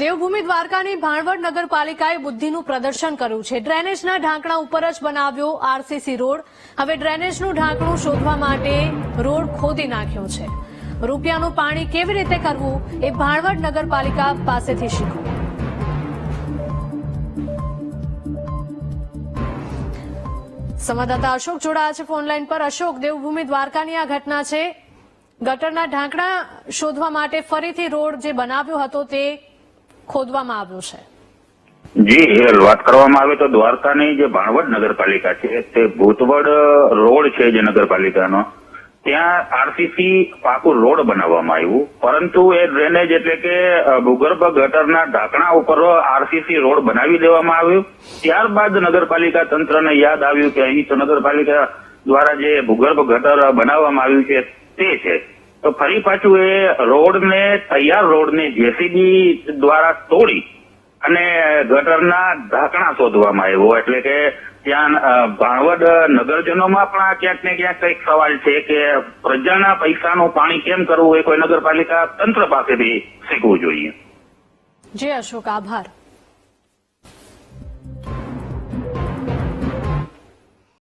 દેવભૂમિ દ્વારકાની ભાણવડ નગરપાલિકાએ બુદ્ધિનું પ્રદર્શન કર્યું છે. ડ્રેનેજના ઢાંકણા ઉપર જ બનાવ્યો આરસીસી રોડ. હવે ડ્રેનેજનું ઢાંકણું શોધવા માટે રોડ ખોદી નાખ્યો છે. રૂપિયાનું પાણી કેવી રીતે કરવું એ ભાણવડ નગરપાલિકા પાસેથી શીખવું. સંવાદદાતા અશોક જોડાયા છે ફોનલાઈન પર. અશોક, દેવભૂમિ દ્વારકાની આ ઘટના છે. ગટરના ઢાંકણા શોધવા માટે ફરીથી રોડ જે બનાવ્યો હતો તે ખોદવામાં આવ્યો છે? જી વાત કરવામાં આવે તો દ્વારકાની જે ભાણવડ નગરપાલિકા છે, તે ભૂતવડ રોડ છે જે નગરપાલિકાનો, ત્યાં આરસીસી પાકું રોડ બનાવવામાં આવ્યું. પરંતુ એ ડ્રેનેજ એટલે કે ભૂગર્ભ ગટરના ઢાંકણા ઉપર આરસીસી રોડ બનાવી દેવામાં આવ્યું. ત્યારબાદ નગરપાલિકા તંત્રને યાદ આવ્યું કે અહીં તો નગરપાલિકા દ્વારા જે ભૂગર્ભ ગટર બનાવવામાં આવ્યું છે, તે છે. તો ફરી પાછું એ રોડને, તૈયાર રોડને જેસીબી દ્વારા તોડી અને ગટરના ઢાંકણા શોધવામાં આવ્યો. એટલે કે ત્યાં ભાણવડ નગરજનોમાં પણ ક્યાંક ને ક્યાંક કંઈક સવાલ છે કે પ્રજાના પૈસાનું પાણી કેમ કરવું એ કોઈ નગરપાલિકા તંત્ર પાસેથી શીખવું જોઈએ. જે, અશોક, આભાર.